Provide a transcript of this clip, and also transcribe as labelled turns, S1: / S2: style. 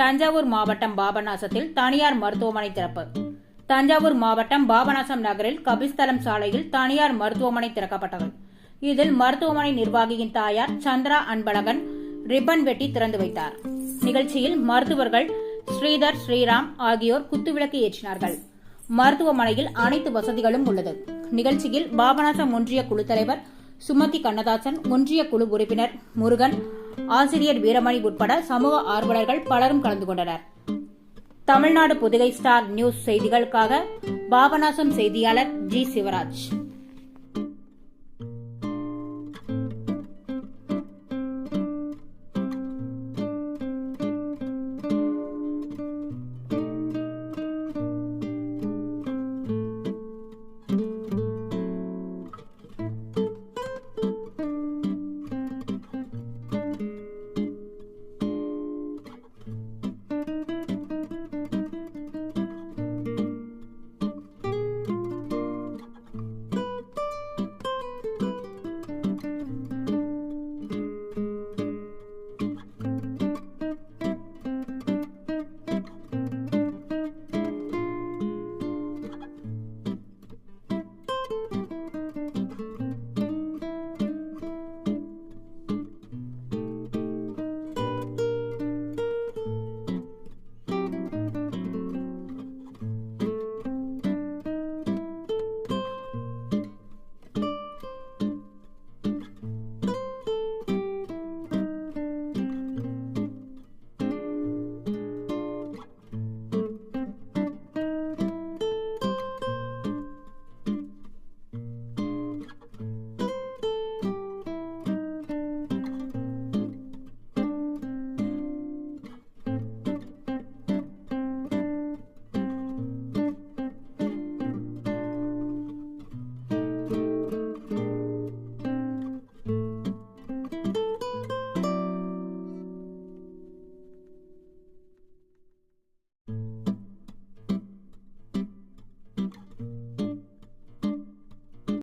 S1: தஞ்சாவூர் மாவட்டம் பாபநாசத்தில் தனியார் மருத்துவமனை திறப்பு. தஞ்சாவூர் மாவட்டம் பாபநாசம் நகரில் கபிஸ்தலம் சாலையில் தனியார் மருத்துவமனை திறக்கப்பட்டது. இதில் மருத்துவமனை நிர்வாகியின் தாயார் சந்திரா அன்பழகன் ரிப்பன் வெட்டி திறந்து வைத்தார். நிகழ்ச்சியில் மருத்துவர்கள் ஸ்ரீதர் ஸ்ரீராம் ஆகியோர் குத்துவிளக்கு ஏற்றினார்கள். மருத்துவமனையில் அனைத்து வசதிகளும் உள்ளது. நிகழ்ச்சியில் பாபநாசம் ஒன்றிய குழு தலைவர் சுமதி கண்ணதாசன் ஒன்றிய குழு உறுப்பினர் முருகன் ஆசிரியர் வீரமணி உட்பட சமூக ஆர்வலர்கள் பலரும் கலந்து கொண்டனர். தமிழ்நாடு புதுகை ஸ்டார் நியூஸ் செய்திகளுக்காக பாபநாசம் செய்தியாளர் ஜி சிவராஜ்.